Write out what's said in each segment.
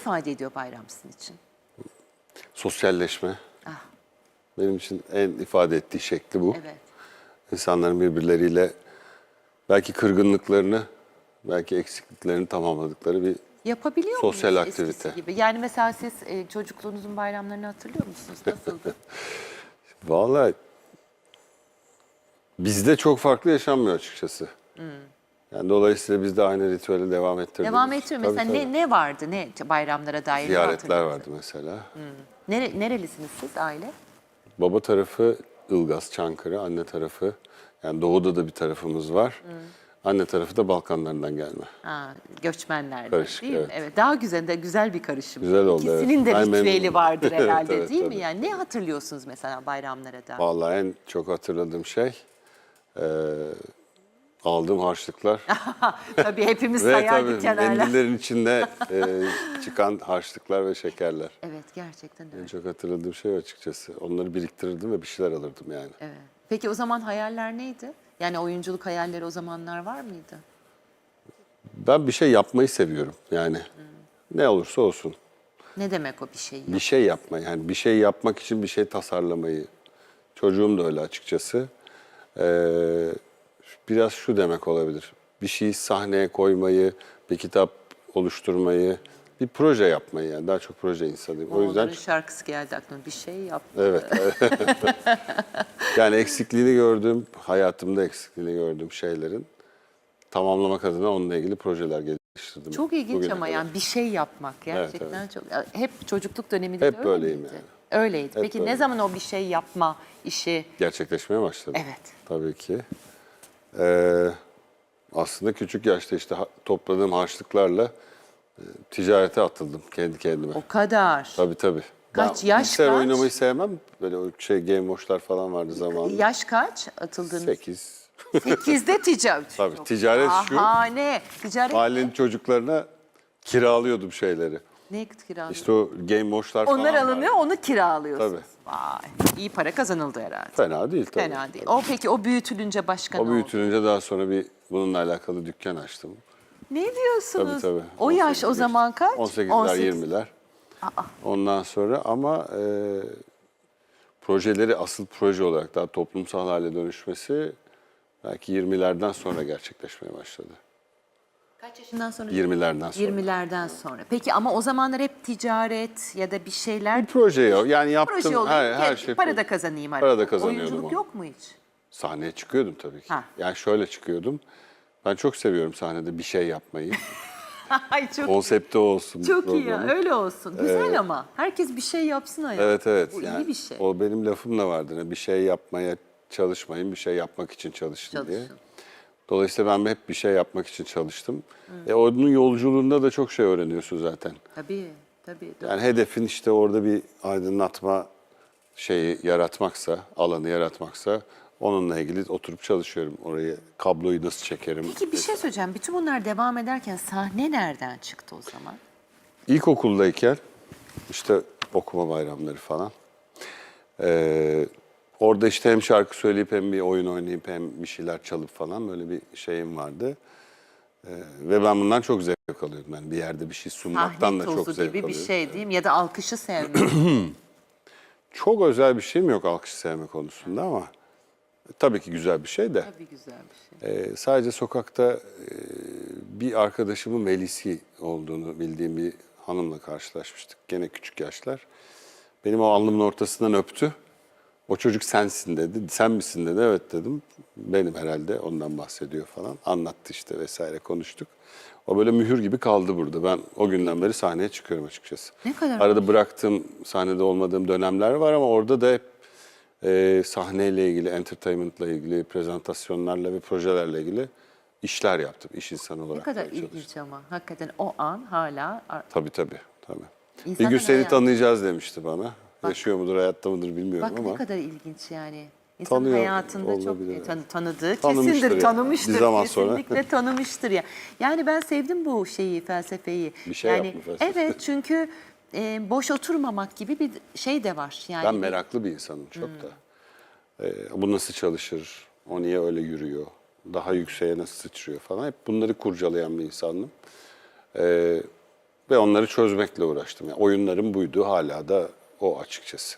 ifade ediyor bayram sizin için? Sosyalleşme. Ah. Benim için en ifade ettiği şekli bu. Evet. İnsanların birbirleriyle belki kırgınlıklarını, belki eksikliklerini tamamladıkları bir Yapabiliyor Sosyal eskisi aktivite. gibi? Yani mesela siz e, çocukluğunuzun bayramlarını hatırlıyor musunuz? Nasıldı? Vallahi bizde çok farklı yaşanmıyor açıkçası. Yani dolayısıyla biz de aynı ritüeli devam ettirdik. Devam ediyor. Mesela ne, ne vardı? Ne bayramlara dair? Ziyaretler vardı mesela. Nere, nerelisiniz siz aile? Baba tarafı Ilgaz, Çankırı, anne tarafı yani doğuda da bir tarafımız var. Anne tarafı da Balkanlardan gelme. Ha, göçmenler Karışık, değil mi? evet. Evet. Daha güzel de güzel bir karışım. Güzel oldu, İkisinin evet. de ritüeli vardır herhalde evet, değil mi? tabii. Yani ne hatırlıyorsunuz mesela bayramlara dair? Vallahi en çok hatırladığım şey eee, aldığım harçlıklar. tabii hepimiz ve sayardık tabii kenarlar. mendillerin içinde eee, çıkan harçlıklar ve şekerler. Evet gerçekten öyle. En çok hatırladığım şey açıkçası. Onları biriktirirdim ve bir şeyler alırdım yani. Evet. Peki o zaman hayaller neydi? Yani oyunculuk hayalleri o zamanlar var mıydı? Ben bir şey yapmayı seviyorum yani. Ne olursa olsun. Ne demek o bir şey? Bir şey yapma yani bir şey yapmak için bir şey tasarlamayı. Çocuğum da öyle açıkçası. Ee, biraz şu demek olabilir. Bir şeyi sahneye koymayı, bir kitap oluşturmayı, bir proje yapmayı yani daha çok proje insanıyım. O yüzden şarkısı geldi aklıma. Bir şey yap. evet. yani eksikliğini gördüğüm, hayatımda eksikliğini gördüğüm şeylerin tamamlamak adına onunla ilgili projeler geliştirdim. Çok ilginç ama kadar. yani bir şey yapmak gerçekten çok. Hep çocukluk döneminde Hep de öyle böyleyim miydi? yani. Öyleydi. Hep Peki ne böyle. zaman o bir şey yapma işi? gerçekleşmeye başladı. Evet. Tabii ki. Ee, aslında küçük yaşta işte topladığım harçlıklarla e, ticarete atıldım kendi kendime. O kadar. Tabii tabii. Kaç, Ben yaş bilgisayar kaç? oynamayı sevmem. Böyle o şey Game Watch'lar falan vardı zamanında. Yaş kaç atıldığınız? 8. Sekizde ticaret. Tabii, Çok ticaret şu. Şahane. Ticaret Mahallenin çocuklarına kiralıyordum şeyleri. Ne kiralıyor? İşte o Game Watch'lar falan Onlar alınıyor, onu kiralıyorsunuz. Tabii. Vay, iyi para kazanıldı herhalde. Fena değil tabii. Fena değil. O peki o büyütülünce başka ne O oldu? büyütülünce daha sonra bir bununla alakalı dükkan açtım. Ne diyorsunuz? Tabii tabii. O yaş 18 o zaman kaç? 18'ler 18. 20'ler. Ondan sonra ama e, projeleri asıl proje olarak daha toplumsal hale dönüşmesi belki 20'lerden sonra gerçekleşmeye başladı. Kaç yaşından sonra? 20'lerden sonra. 20'lerden sonra. Peki ama o zamanlar hep ticaret ya da bir şeyler Bir proje ya. Yani yaptım proje oluyor. her, her şey. para da kazanayım. Para da kazanıyordum Oyunculuk o. yok mu hiç? Sahneye çıkıyordum tabii ki. Ha. Yani şöyle çıkıyordum. Ben çok seviyorum sahnede bir şey yapmayı. Ay çok Konsepti olsun. çok iyi ya. programın. Öyle olsun. Güzel ama. Herkes bir şey yapsın hayatım. Evet evet. Bu yani iyi bir şey. O benim lafım da vardı. Bir şey yapmaya çalışmayın, bir şey yapmak için çalışın diye. Dolayısıyla ben hep bir şey yapmak için çalıştım. E, onun yolculuğunda da çok şey öğreniyorsun zaten. Tabii. Tabii. Yani hedefin işte orada bir aydınlatma şeyi yaratmaksa, alanı yaratmaksa onunla ilgili oturup çalışıyorum. Oraya kabloyu nasıl çekerim. Peki bir şey söyleyeceğim. Bütün bunlar devam ederken sahne nereden çıktı o zaman? İlkokuldayken işte okuma bayramları falan. Ee, orada işte hem şarkı söyleyip hem bir oyun oynayıp hem bir şeyler çalıp falan böyle bir şeyim vardı. Ee, ve ben bundan çok zevk alıyordum. Yani bir yerde bir şey sunmaktan Sahne da çok tozu zevk gibi bir alıyordum. şey mi? Ya da alkışı sevmek. Çok özel bir şeyim yok alkış sevme konusunda ama tabii ki güzel bir şey de. Tabii güzel bir şey. Ee, sadece sokakta e, bir arkadaşımın Melisi olduğunu bildiğim bir hanımla karşılaşmıştık. Gene küçük yaşlar. Benim o alnımın ortasından öptü. O çocuk sensin dedi. Sen misin dedi. Evet dedim. Benim herhalde ondan bahsediyor falan. Anlattı işte vesaire konuştuk. O böyle mühür gibi kaldı burada. Ben o günden beri sahneye çıkıyorum açıkçası. Ne kadar Arada bıraktığım, sahnede olmadığım dönemler var ama orada da hep e, sahneyle ilgili, entertainment'la ilgili, prezentasyonlarla ve projelerle ilgili işler yaptım. İş insanı olarak. Ne kadar çalıştım. ilginç ama. Hakikaten o an hala Tabii tabii. tabii. Bir İnsanın gün seni hayatı- tanıyacağız demişti bana. Yaşıyor mudur, hayatta mıdır bilmiyorum Bak ama. ne kadar ilginç yani. İnsan Tanıyor hayatında çok olabilir, e, tan- tanıdığı Tanımıştır kesindir, yani. tanımıştır. Bir zaman sonra. kesinlikle tanımıştır ya. Yani ben sevdim bu şeyi, felsefeyi. Bir şey yani, yapma felsefesi. Evet çünkü e, boş oturmamak gibi bir şey de var. Yani Ben meraklı bir insanım çok Hmm. da. Ee, bu nasıl çalışır? O niye öyle yürüyor? Daha yükseğe nasıl sıçrıyor falan. Hep bunları kurcalayan bir insanım. Ee, ve onları çözmekle uğraştım. Yani oyunlarım buydu hala da o açıkçası.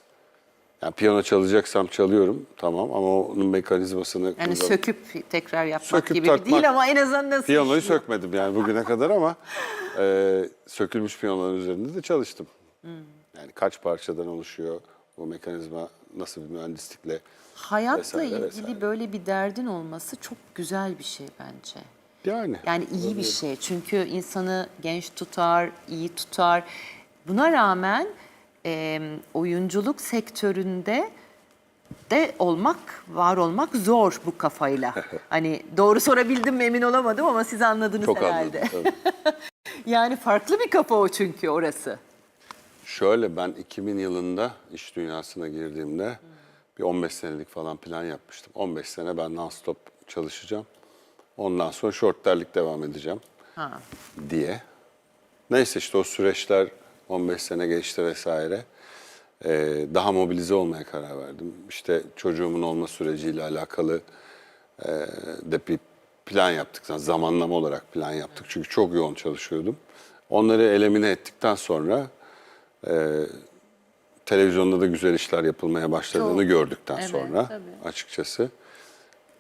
Yani piyano çalacaksam çalıyorum tamam ama onun mekanizmasını Yani kullan- söküp tekrar yapmak Söküp gibi takmak. değil ama en azından nasıl Piyanoyu işliyor? sökmedim yani bugüne kadar ama e, sökülmüş piyanoların üzerinde de çalıştım. Hmm. Yani kaç parçadan oluşuyor bu mekanizma nasıl bir mühendislikle Hayatla vesaire ilgili vesaire. böyle bir derdin olması çok güzel bir şey bence. yani. Yani iyi bir şey. Çünkü insanı genç tutar, iyi tutar. Buna rağmen e, oyunculuk sektöründe de olmak, var olmak zor bu kafayla. hani doğru sorabildim mi emin olamadım ama siz anladınız Çok herhalde. anladım. Yani farklı bir kafa o çünkü orası. Şöyle ben 2000 yılında iş dünyasına girdiğimde bir 15 senelik falan plan yapmıştım. 15 sene ben non-stop çalışacağım. Ondan sonra shortterlik devam edeceğim Ha. diye. Neyse işte o süreçler 15 sene geçti vesaire. Ee, daha mobilize olmaya karar verdim. İşte çocuğumun olma süreciyle alakalı e, de bir plan yaptık. Yani zamanlama olarak plan yaptık. Çünkü çok yoğun çalışıyordum. Onları elemine ettikten sonra e, televizyonda da güzel işler yapılmaya başladığını Çok. gördükten Evet, sonra tabii. açıkçası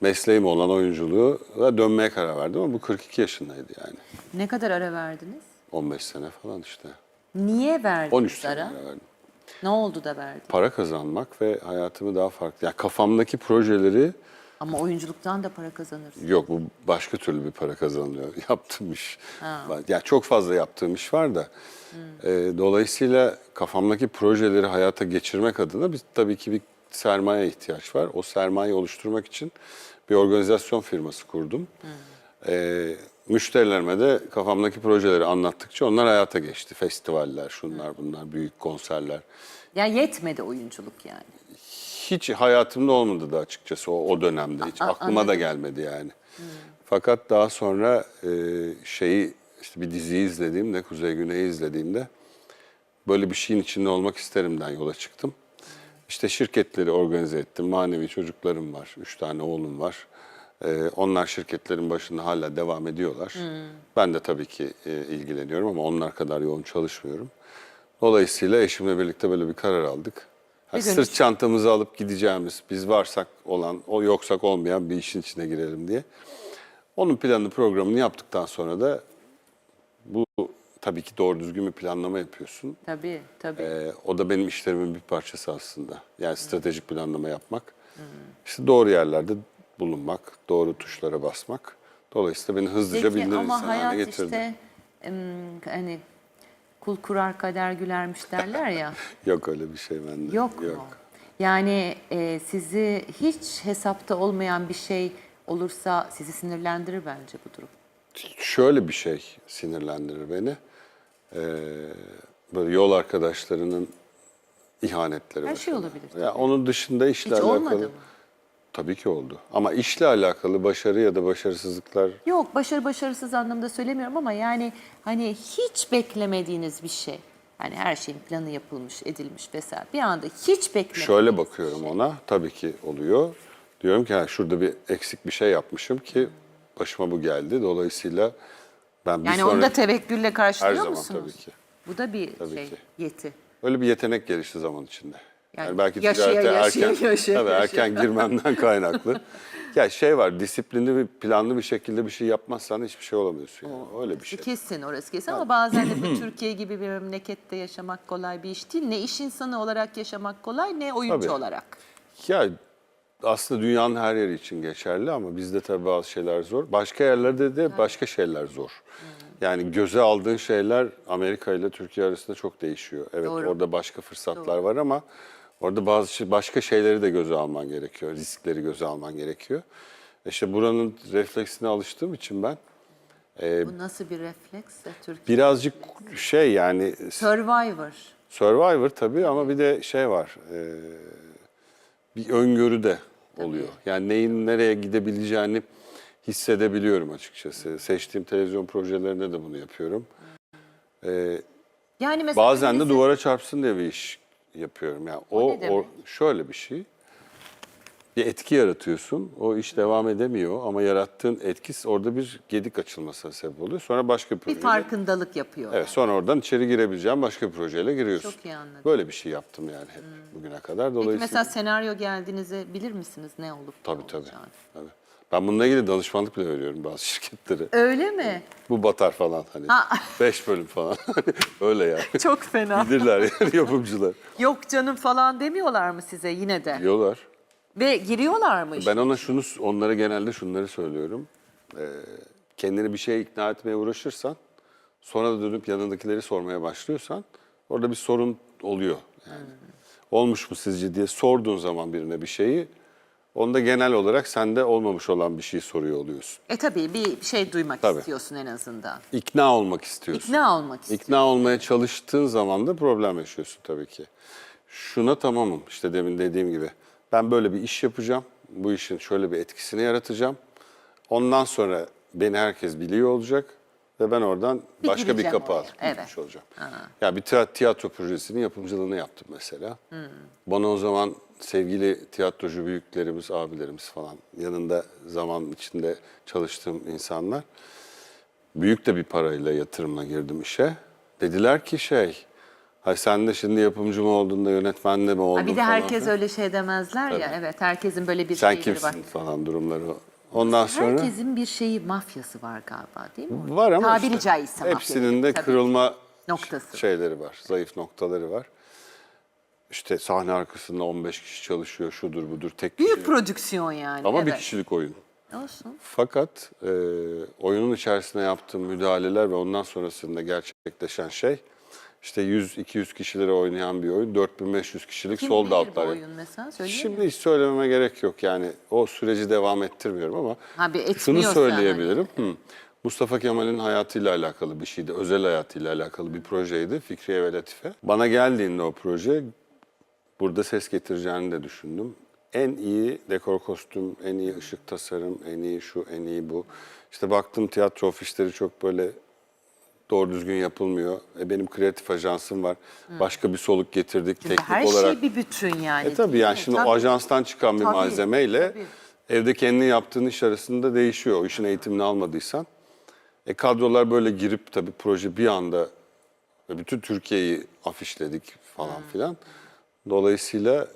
mesleğim olan oyunculuğu dönmeye karar verdim ama bu 42 yaşındaydı yani. Ne kadar ara verdiniz? 15 sene falan işte. Niye verdiniz 13 sene verdim. Ne oldu da verdiniz? Para kazanmak ve hayatımı daha farklı. Yani kafamdaki projeleri Ama oyunculuktan da para kazanırsın. yok bu başka türlü bir para kazanılıyor. Yaptığım iş. var. Yani çok fazla yaptığım iş var da. Ee, dolayısıyla kafamdaki projeleri hayata geçirmek adına biz tabii ki bir sermaye ihtiyaç var. O sermayeyi oluşturmak için bir organizasyon firması kurdum. Ee, müşterilerime de kafamdaki projeleri anlattıkça onlar hayata geçti. Festivaller, şunlar bunlar, büyük konserler. Yani yetmedi oyunculuk yani. Hiç hayatımda olmadı da açıkçası o, o dönemde. Hiç A- aklıma da gelmedi yani. Fakat daha sonra e, şeyi işte bir diziyi izlediğimde, Kuzey Güney'i izlediğimde böyle bir şeyin içinde olmak isterimden yola çıktım. İşte şirketleri organize ettim. Manevi çocuklarım var. Üç tane oğlum var. E, onlar şirketlerin başında hala devam ediyorlar. Ben de tabii ki e, ilgileniyorum ama onlar kadar yoğun çalışmıyorum. Dolayısıyla eşimle birlikte böyle bir karar aldık. Dönüş. sırt çantamızı alıp gideceğimiz, biz varsak olan, o yoksak olmayan bir işin içine girelim diye. Onun planını, programını yaptıktan sonra da bu tabii ki doğru düzgün bir planlama yapıyorsun. Tabii tabii. Ee, o da benim işlerimin bir parçası aslında. Yani stratejik planlama yapmak. İşte doğru yerlerde bulunmak, doğru tuşlara basmak. Dolayısıyla beni hızlıca Peki bildirir ama insan haline hayat getirdi. işte em, hani kul kurar kader gülermiş derler ya. Yok öyle bir şey bende. Yok, mu? Yani e, sizi hiç hesapta olmayan bir şey olursa sizi sinirlendirir bence bu durum. Şöyle bir şey sinirlendirir beni. Ee, böyle yol arkadaşlarının ihanetleri. Her şey mesela. olabilir Ya onun dışında işle Hiç alakalı. olmadı mı? Tabii ki oldu. Ama işle alakalı başarı ya da başarısızlıklar Yok başarı başarısız anlamda söylemiyorum ama yani hani hiç beklemediğiniz bir şey. Hani her şeyin planı yapılmış, edilmiş vesaire. Bir anda hiç beklemediğiniz Şöyle bakıyorum şey. ona. Tabii ki oluyor. Diyorum ki ha, şurada bir eksik bir şey yapmışım ki başıma bu geldi. Dolayısıyla ben bir Yani sonraki... onu da tevekkülle Her karşılıyor zaman musunuz? tabii ki. Bu da bir Tabii şey, ki. yeti. Öyle bir yetenek gelişti zaman içinde. Yani, Yani belki yaşaya, ticarete yaşaya, erken, yaşaya, tabii yaşaya. erken girmemden kaynaklı. ya şey var, disiplinli bir planlı bir şekilde bir şey yapmazsan hiçbir şey olamıyorsun. Yani. Öyle bir şey. Kesin orası kesin ama bazen de Türkiye gibi bir memlekette yaşamak kolay bir iş değil. Ne iş insanı olarak yaşamak kolay ne oyuncu Tabii. olarak. Ya aslında dünyanın her yeri için geçerli ama bizde tabii bazı şeyler zor. Başka yerlerde de başka şeyler zor. Yani göze aldığın şeyler Amerika ile Türkiye arasında çok değişiyor. Evet Doğru. orada başka fırsatlar var ama orada bazı şey- başka şeyleri de göze alman gerekiyor. Riskleri göze alman gerekiyor. İşte buranın refleksine alıştığım için ben Bu nasıl bir refleks Türkiye? birazcık şey yani Survivor. Survivor tabii ama bir de şey var. e, bir öngörü de oluyor. Yani neyin nereye gidebileceğini hissedebiliyorum açıkçası. Seçtiğim televizyon projelerinde de bunu yapıyorum. E, Yani mesela bazen de duvara çarpsın diye bir iş yapıyorum. Yani o, ne demek? o şöyle bir şey. bir etki yaratıyorsun. O iş devam edemiyor ama yarattığın etkisi orada bir gedik açılmasına sebep oluyor. Sonra başka bir Bir projeyle. farkındalık yapıyor. Evet sonra oradan içeri girebileceğim başka bir projeyle giriyorsun. Çok iyi anladım. Böyle bir şey yaptım yani hep bugüne kadar. Peki Dolayısıyla mesela senaryo geldiğinizi bilir misiniz ne olup ne tabii tabii. olacağını? tabii. Ben bununla ilgili danışmanlık bile veriyorum bazı şirketlere. Öyle mi? Bu batar falan hani. Ha. Beş bölüm falan. Öyle yani. Çok fena. Bilirler yani yapımcılar. Yok canım falan demiyorlar mı size yine de? Diyorlar. Ve giriyorlar mı? Ben ona şunu, onlara genelde şunları söylüyorum. Ee, kendini bir şeye ikna etmeye uğraşırsan, sonra da dönüp yanındakileri sormaya başlıyorsan, orada bir sorun oluyor. Yani. Olmuş mu sizce diye sorduğun zaman birine bir şeyi, onda genel olarak sende olmamış olan bir şey soruyor oluyorsun. E tabii bir şey duymak Tabii. istiyorsun en azından. İkna olmak istiyorsun. İkna olmak istiyorsun. İkna olmaya çalıştığın zaman da problem yaşıyorsun tabii ki. Şuna tamamım işte demin dediğim gibi. Ben böyle bir iş yapacağım. Bu işin şöyle bir etkisini yaratacağım. Ondan sonra beni herkes biliyor olacak ve ben oradan Bir başka bir kapı atıp evet. olacağım. Ya bir tiyatro, projesinin yapımcılığını yaptım mesela. Bana o zaman sevgili tiyatrocu büyüklerimiz, abilerimiz falan yanında zaman içinde çalıştığım insanlar büyük de bir parayla yatırımla girdim işe. Dediler ki şey, hay sen de şimdi yapımcı mı oldun da yönetmen de mi oldun Ha, bir de falan herkes filan. öyle şey demezler ya. Tabii. Evet herkesin böyle bir Sen şeyleri var. kimsin falan durumları. Ondan sonra Herkesin bir şeyi mafyası var galiba değil mi? var ama Tabiri işte caizse hepsinin de tabii. kırılma Noktası. şeyleri var, zayıf noktaları var. İşte sahne arkasında 15 kişi çalışıyor, şudur budur, tek Büyük kişi. prodüksiyon yani. Ama bir evet. kişilik oyun. Olsun. Fakat e, oyunun içerisine yaptığım müdahaleler ve ondan sonrasında gerçekleşen şey işte 100-200 kişilere oynayan bir oyun 4500 kişilik Kim sold bilir bu out'lar. oyun mesela? Söyleyeyim mi? Şimdi hiç söylememe gerek yok yani o süreci devam ettirmiyorum ama Ha, bir şunu etmiyorsa söyleyebilirim. Hı. Mustafa Kemal'in hayatıyla alakalı bir şeydi, özel hayatıyla alakalı bir projeydi Fikriye ve Latife. Bana geldiğinde o proje burada ses getireceğini de düşündüm. En iyi dekor kostüm, en iyi ışık tasarım, en iyi şu, en iyi bu. İşte baktım tiyatro ofisleri çok böyle doğru düzgün yapılmıyor. E benim kreatif ajansım var. Başka bir soluk getirdik Çünkü teknik her olarak. şey bir bütün yani. E tabii yani mi? şimdi Tabii. o ajanstan çıkan bir Tabii, malzemeyle tabii. evde kendi yaptığın iş arasında değişiyor. O işin eğitimini almadıysan. E kadrolar böyle girip tabii proje bir anda ve bütün Türkiye'yi afişledik falan filan. Dolayısıyla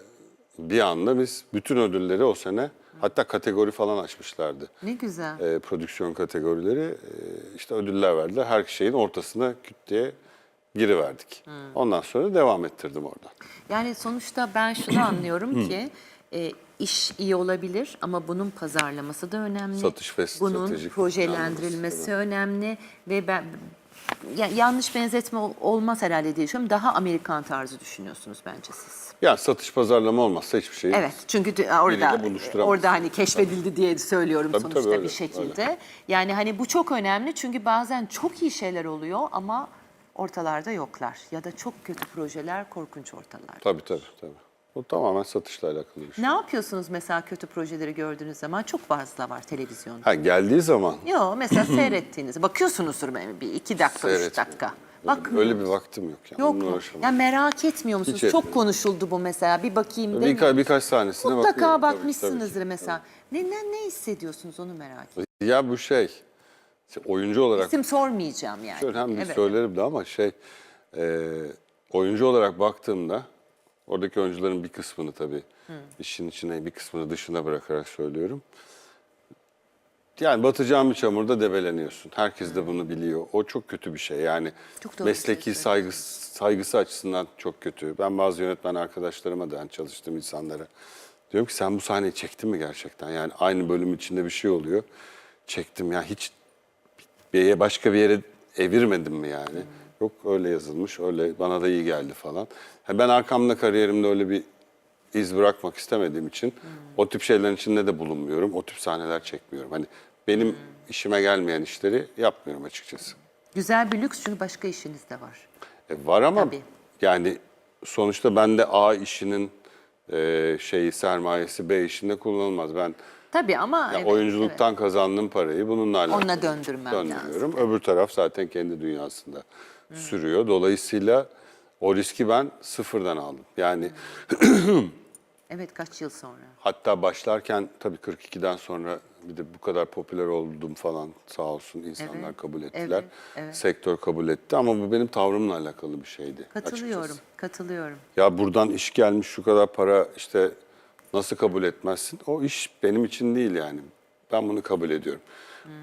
bir anda biz bütün ödülleri o sene hatta kategori falan açmışlardı. Ne güzel. E, prodüksiyon kategorileri e, işte ödüller verdiler. Her şeyin ortasına küt diye giriverdik. Ondan sonra devam ettirdim oradan. Yani sonuçta ben şunu anlıyorum ki e, iş iyi olabilir ama bunun pazarlaması da önemli. Satış ve Bunun stratejik projelendirilmesi planlaması, önemli ve ben ya, yanlış benzetme ol- olmaz herhalde diye düşünüyorum. Daha Amerikan tarzı düşünüyorsunuz bence siz. Ya satış pazarlama olmazsa hiçbir şey Evet çünkü orada orada hani keşfedildi diye söylüyorum Tabii, sonuçta tabii, öyle, bir şekilde. Yani hani bu çok önemli çünkü bazen çok iyi şeyler oluyor ama ortalarda yoklar ya da çok kötü projeler korkunç ortalarda. Tabii tabii tabii. O tamamen satışla alakalı bir şey. Ne yapıyorsunuz mesela kötü projeleri gördüğünüz zaman? Çok fazla var televizyonda. Ha geldiği zaman Yok mesela seyrettiğiniz, bakıyorsunuzdur bir iki dakika, üç seyretmiyorum. dakika. Bak öyle bir vaktim yok. Yani. yok Onunla mu? uğraşamam. Ya merak etmiyor musunuz? Hiç Çok etmiyorum. konuşuldu bu mesela. Bir bakayım değil mi? Birkaç, birkaç sahnesine Mutlaka bakıyorum. Tabii, bakmışsınızdır tabii ki. mesela. Ne, ne ne hissediyorsunuz onu merak ediyorum. Ya bu şey, oyuncu olarak İsim sormayacağım yani. önemli Evet. söylerim de ama şey, e, oyuncu olarak baktığımda oradaki oyuncuların bir kısmını tabii işin içine bir kısmını dışına bırakarak söylüyorum. Yani batacağın bir çamurda debeleniyorsun. Herkes de bunu biliyor. O çok kötü bir şey. Yani Çok mesleki saygısı, saygısı açısından çok kötü. Ben bazı yönetmen arkadaşlarıma da yani çalıştığım insanlara diyorum ki sen bu sahneyi çektin mi gerçekten? Yani aynı bölüm içinde bir şey oluyor. Çektim ya hiç bir yere başka bir yere evirmedim mi yani? Yok öyle yazılmış, öyle bana da iyi geldi falan. Ha, ben arkamda kariyerimde öyle bir iz bırakmak istemediğim için o tip şeylerin içinde de bulunmuyorum. O tip sahneler çekmiyorum. Hani benim işime gelmeyen işleri yapmıyorum açıkçası. Güzel bir lüks çünkü başka işiniz de var. E, var ama Tabii. yani sonuçta ben de A işinin e, şeyi sermayesi B işinde kullanılmaz. Ben Tabii ama ya evet, oyunculuktan kazandığım parayı bununla alakalı Onunla döndürmem döndürüyorum. Öbür taraf zaten kendi dünyasında sürüyor. Dolayısıyla o riski ben sıfırdan aldım. Yani Evet kaç yıl sonra. Hatta başlarken tabii 42'den sonra bir de bu kadar popüler oldum falan sağ olsun insanlar Evet, kabul ettiler. evet, evet. Sektör kabul etti ama bu benim tavrımla alakalı bir şeydi. Katılıyorum, açıkçası. katılıyorum. Ya buradan iş gelmiş şu kadar para işte nasıl kabul etmezsin? O iş benim için değil yani. Ben bunu kabul ediyorum.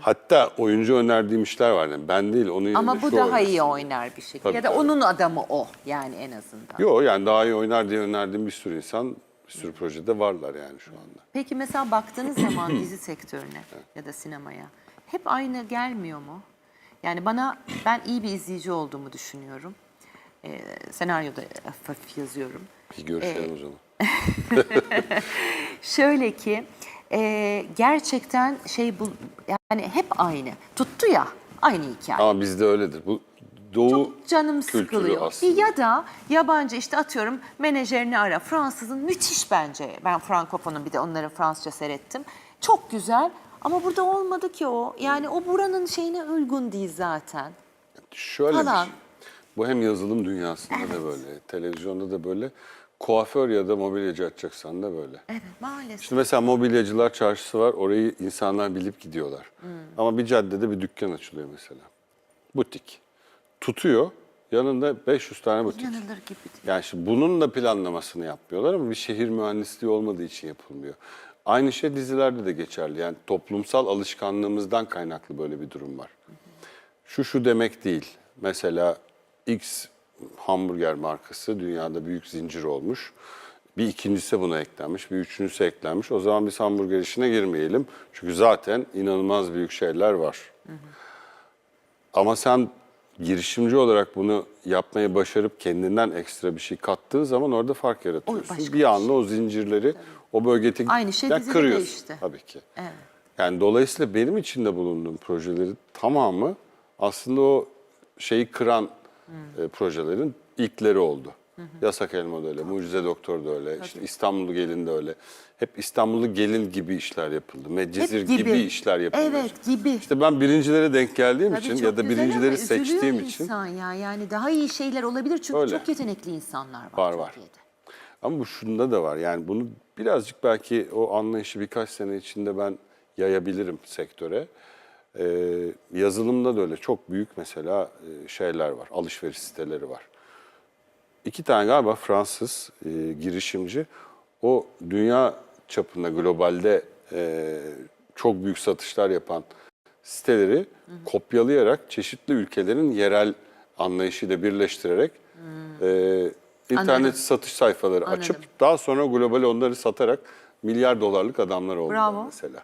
Hatta oyuncu önerdiğim işler var. Yani ben değil onu Ama bu daha iyi oynar bir şekilde. Tabii, ya da tabii. onun adamı o yani en azından. Yok yani daha iyi oynar diye önerdiğim bir sürü insan, bir sürü projede varlar yani şu anda. Peki mesela baktığınız zaman dizi sektörüne ya da sinemaya hep aynı gelmiyor mu? Yani bana ben iyi bir izleyici olduğumu düşünüyorum. Ee, senaryoda hafif yazıyorum. Bir görüşelim o zaman. Şöyle ki e, gerçekten şey bu yani hep aynı. Tuttu ya aynı hikaye. Ama bizde öyledir. Bu doğu Çok canım kültürü sıkılıyor. aslında. Ya da yabancı işte atıyorum menajerini ara. Fransızın müthiş bence. Ben Frankofon'un bir de onları Fransızca seyrettim. Çok güzel ama burada olmadı ki o. Yani o buranın şeyine uygun değil zaten. Şöyle falan. bir şey. Bu hem yazılım dünyasında da böyle, televizyonda da böyle. Kuaför ya da mobilyacı açacaksan da böyle. Evet maalesef. Şimdi mesela mobilyacılar çarşısı var. Orayı insanlar bilip gidiyorlar. Hmm. Ama bir caddede bir dükkan açılıyor mesela. Butik. Tutuyor. Yanında 500 tane butik. İnanılır gibi değil. Yani şimdi bunun da planlamasını yapmıyorlar ama bir şehir mühendisliği olmadığı için yapılmıyor. Aynı şey dizilerde de geçerli. Yani toplumsal alışkanlığımızdan kaynaklı böyle bir durum var. Şu şu demek değil. Mesela X hamburger markası dünyada büyük zincir olmuş. Bir ikincisi buna eklenmiş, bir üçüncüsü eklenmiş. O zaman biz hamburger işine girmeyelim. Çünkü zaten inanılmaz büyük şeyler var. Ama sen girişimci olarak bunu yapmayı başarıp kendinden ekstra bir şey kattığın zaman orada fark yaratıyorsun. bir bir anda o zincirleri o bölgedeki Aynı şey kırıyorsun değişti. tabii ki. Evet. Yani dolayısıyla benim içinde bulunduğum projelerin tamamı aslında o şeyi kıran. E, projelerin ilkleri oldu. Yasak Elma da öyle, Mucize Doktor da öyle, işte İstanbullu Gelin de öyle. Hep İstanbullu Gelin gibi işler yapıldı. Medcezir gibi. gibi. işler yapıldı. Evet, gibi. İşte ben birincilere denk geldiğim Tabii için ya da birincileri seçtiğim için insan ya. Yani daha iyi şeyler olabilir çünkü Öyle. çok yetenekli insanlar var, Var, var. Türkiye'de. Ama bu şunda da var. Yani bunu birazcık belki o anlayışı birkaç sene içinde ben yayabilirim sektöre. Ee, yazılımda da öyle çok büyük mesela e, şeyler var. Alışveriş siteleri var. İki tane galiba Fransız e, girişimci o dünya çapında globalde e, çok büyük satışlar yapan siteleri kopyalayarak çeşitli ülkelerin yerel anlayışıyla birleştirerek e, internet Anladım. satış sayfaları Anladım. açıp daha sonra global onları satarak milyar dolarlık adamlar oldular Bravo. mesela.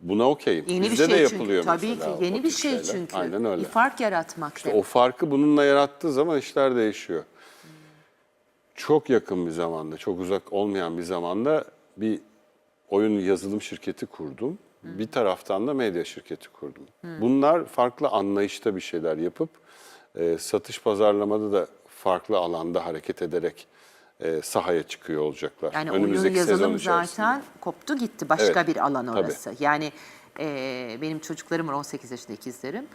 Buna okeyim. Yeni Bizde bir şey de çünkü. yapılıyor Tabii mesela ki yeni o bir şey şeyler. çünkü. Aynen öyle. Bir fark yaratmak İşte demek. o farkı bununla yarattığı zaman işler değişiyor. Çok yakın bir zamanda, çok uzak olmayan bir zamanda bir oyun yazılım şirketi kurdum. Bir taraftan da medya şirketi kurdum. Bunlar farklı anlayışta bir şeyler yapıp e, satış pazarlamada da farklı alanda hareket ederek e, sahaya çıkıyor olacaklar. Yani oyun Önümüzdeki sezon yazılım zaten koptu gitti. Başka Evet, bir alan tabii. orası. Yani e, benim çocuklarım var 18 yaşında ikizlerim.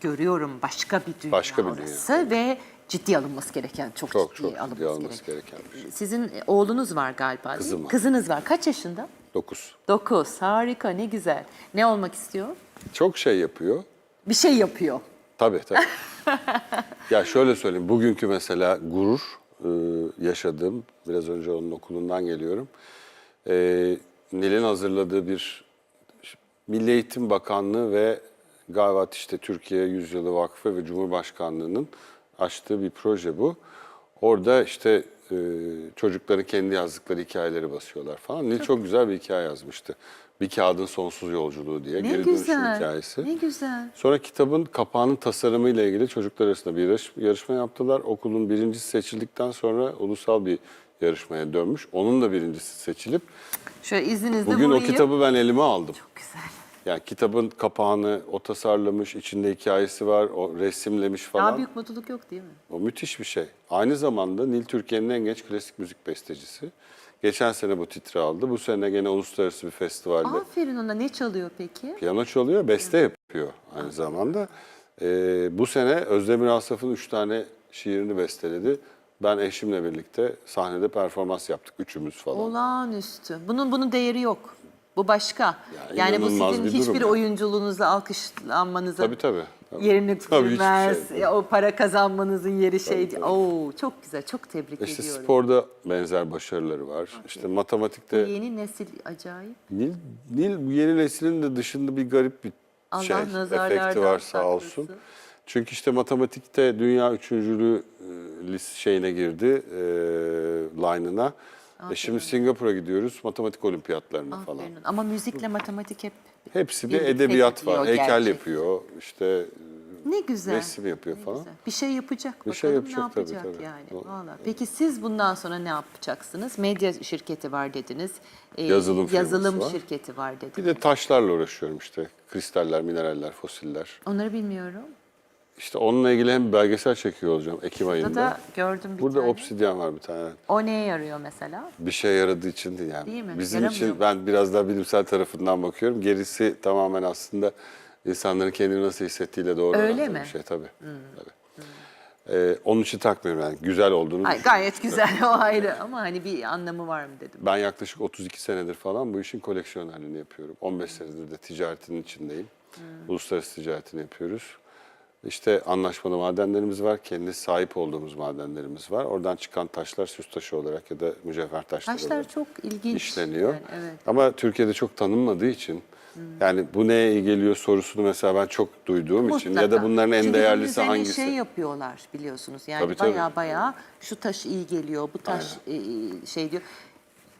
Görüyorum başka bir dünya Başka bir dünya, orası ve ciddi alınması gereken, çok, Çok, ciddi çok ciddi alınması, alınması gereken. gereken bir şey. Sizin oğlunuz var galiba? Kızım var. Kızınız var. Kaç yaşında? 9. 9. Harika ne güzel. Ne olmak istiyor? Çok şey yapıyor. Bir şey yapıyor. Tabii tabii. ya şöyle söyleyeyim. Bugünkü mesela gurur e, yaşadığım, biraz önce onun okulundan geliyorum. E, Nil'in hazırladığı bir Milli Eğitim Bakanlığı ve galiba işte Türkiye Yüzyılı Vakfı ve Cumhurbaşkanlığı'nın açtığı bir proje bu. Orada işte e, çocukların kendi yazdıkları hikayeleri basıyorlar falan. Nil çok güzel bir hikaye yazmıştı. Bir kağıdın sonsuz yolculuğu diye. Ne Geri dönüşüm güzel. hikayesi. Ne güzel. Sonra kitabın kapağının tasarımıyla ilgili çocuklar arasında bir yarış- yarışma yaptılar. Okulun birincisi seçildikten sonra ulusal bir yarışmaya dönmüş. Onun da birincisi seçilip Şöyle izninizle bugün o kitabı ben elime aldım. Güzel. Yani kitabın kapağını o tasarlamış, içinde hikayesi var, o resimlemiş falan. Daha büyük mutluluk yok değil mi? O müthiş bir şey. Aynı zamanda Nil Türkiye'nin en genç klasik müzik bestecisi. Geçen sene bu titri aldı. Bu sene gene uluslararası bir festivalde Aferin ona. Ne çalıyor peki? Piyano çalıyor, beste yapıyor aynı zamanda. Ee, bu sene Özdemir Asaf'ın üç tane şiirini besteledi. Ben eşimle birlikte sahnede performans yaptık üçümüz falan. Olağanüstü. Bunun bunun değeri yok. Bu başka. yani bu sizin bir durum hiçbir yani. oyunculuğunuzla alkışlanmanıza Tabii tabii. tabii. yerini tutmaz. şey. Ya o para kazanmanızın yeri şey tabii. Oo çok güzel. Çok tebrik İşte ediyorum. sporda benzer başarıları var. İşte matematikte Yeni nesil acayip. Nil, Nil bu yeni neslin de dışında bir garip bir Allah şey, efekti var sağ olsun. Çünkü işte matematikte dünya üçüncülüğü e, şeyine girdi, e, line'ına. E şimdi Singapur'a gidiyoruz, matematik olimpiyatlarına falan. Aferin. Ama müzikle matematik hep Hepsi bir birlikte edebiyat var, gidiyor heykel gerçekten. yapıyor, işte ne güzel. resim yapıyor falan. Güzel. Bir şey yapacak. Bir Bakalım şey ne yapacak tabii, yapacak tabii. yani. Doğru. Vallahi. Peki siz bundan sonra ne yapacaksınız? Medya şirketi var dediniz. Ee, Yazılım firması yazılım var. şirketi var dediniz. Bir de taşlarla uğraşıyorum işte, kristaller, mineraller, fosiller. Onları bilmiyorum. İşte onunla ilgili hem belgesel çekiyor olacağım Ekim Burada ayında. da gördüm bir Burada tane. obsidyen var bir tane. O neye yarıyor mesela? bir şey yaradığı için değil yani. Değil mi? Bizim Yaramıyor için mu? ben biraz daha bilimsel tarafından bakıyorum. Gerisi tamamen aslında insanların kendini nasıl hissettiğiyle doğru Öyle orantılı mi? Hmm. bir şey tabii. tabii. Ee, onun için takmıyorum yani güzel olduğunu. Ay, gayet güzel o ayrı ama hani bir anlamı var mı dedim. Ben yaklaşık 32 senedir falan bu işin koleksiyonerliğini yapıyorum. 15 senedir de ticaretin içindeyim. Hmm. Uluslararası ticaretini yapıyoruz. İşte anlaşmalı madenlerimiz var. Kendi sahip olduğumuz madenlerimiz var. Oradan çıkan taşlar süs taşı olarak ya da mücevher taşları Taşlar olarak çok ilginç. işleniyor. Yani, evet. Ama Türkiye'de çok tanınmadığı için yani bu neye iyi geliyor sorusunu mesela ben çok duyduğum için ya da Mutlaka. bunların en Çünkü değerlisi üzerine hangisi? şey yapıyorlar biliyorsunuz. Yani Tabii, baya baya şu taş iyi geliyor, bu taş e, şey diyor.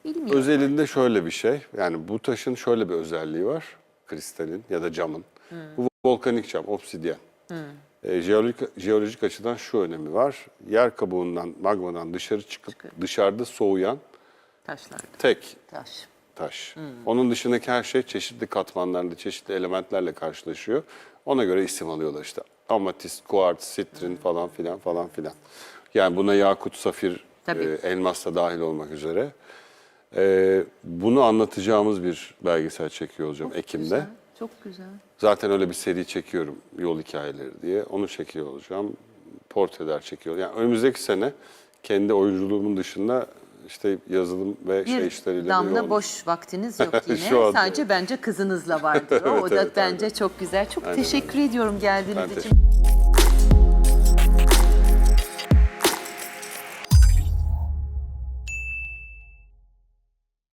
Bilmiyorum. Özelinde şöyle bir şey. Yani bu taşın şöyle bir özelliği var. Kristalin ya da camın. Bu volkanik cam, obsidyen. E, jeolojik, jeolojik açıdan şu önemi var. Yer kabuğundan, magmadan dışarı çıkıp dışarıda soğuyan Taşlar, tek taş. taş. Onun dışındaki her şey çeşitli katmanlarla, çeşitli elementlerle karşılaşıyor. Ona göre isim alıyorlar işte. Amatist, kuartz, sitrin falan filan falan filan. Yani buna yakut, safir, Tabii. e, elmas da dahil olmak üzere. E, bunu anlatacağımız bir belgesel çekiyor olacağım Ekim'de. Çok güzel. Zaten öyle bir seri çekiyorum yol hikayeleri diye. Onu çekiyor olacağım. Portreler çekiyor. Yani önümüzdeki sene kendi oyunculuğumun dışında işte yazılım ve şey Bir işleriyle de damla yoğunum. boş vaktiniz yok yine. Şu anda Sadece bence kızınızla vardır o. o da evet, bence çok güzel. Çok teşekkür ediyorum geldiğiniz Ben için. teşekkür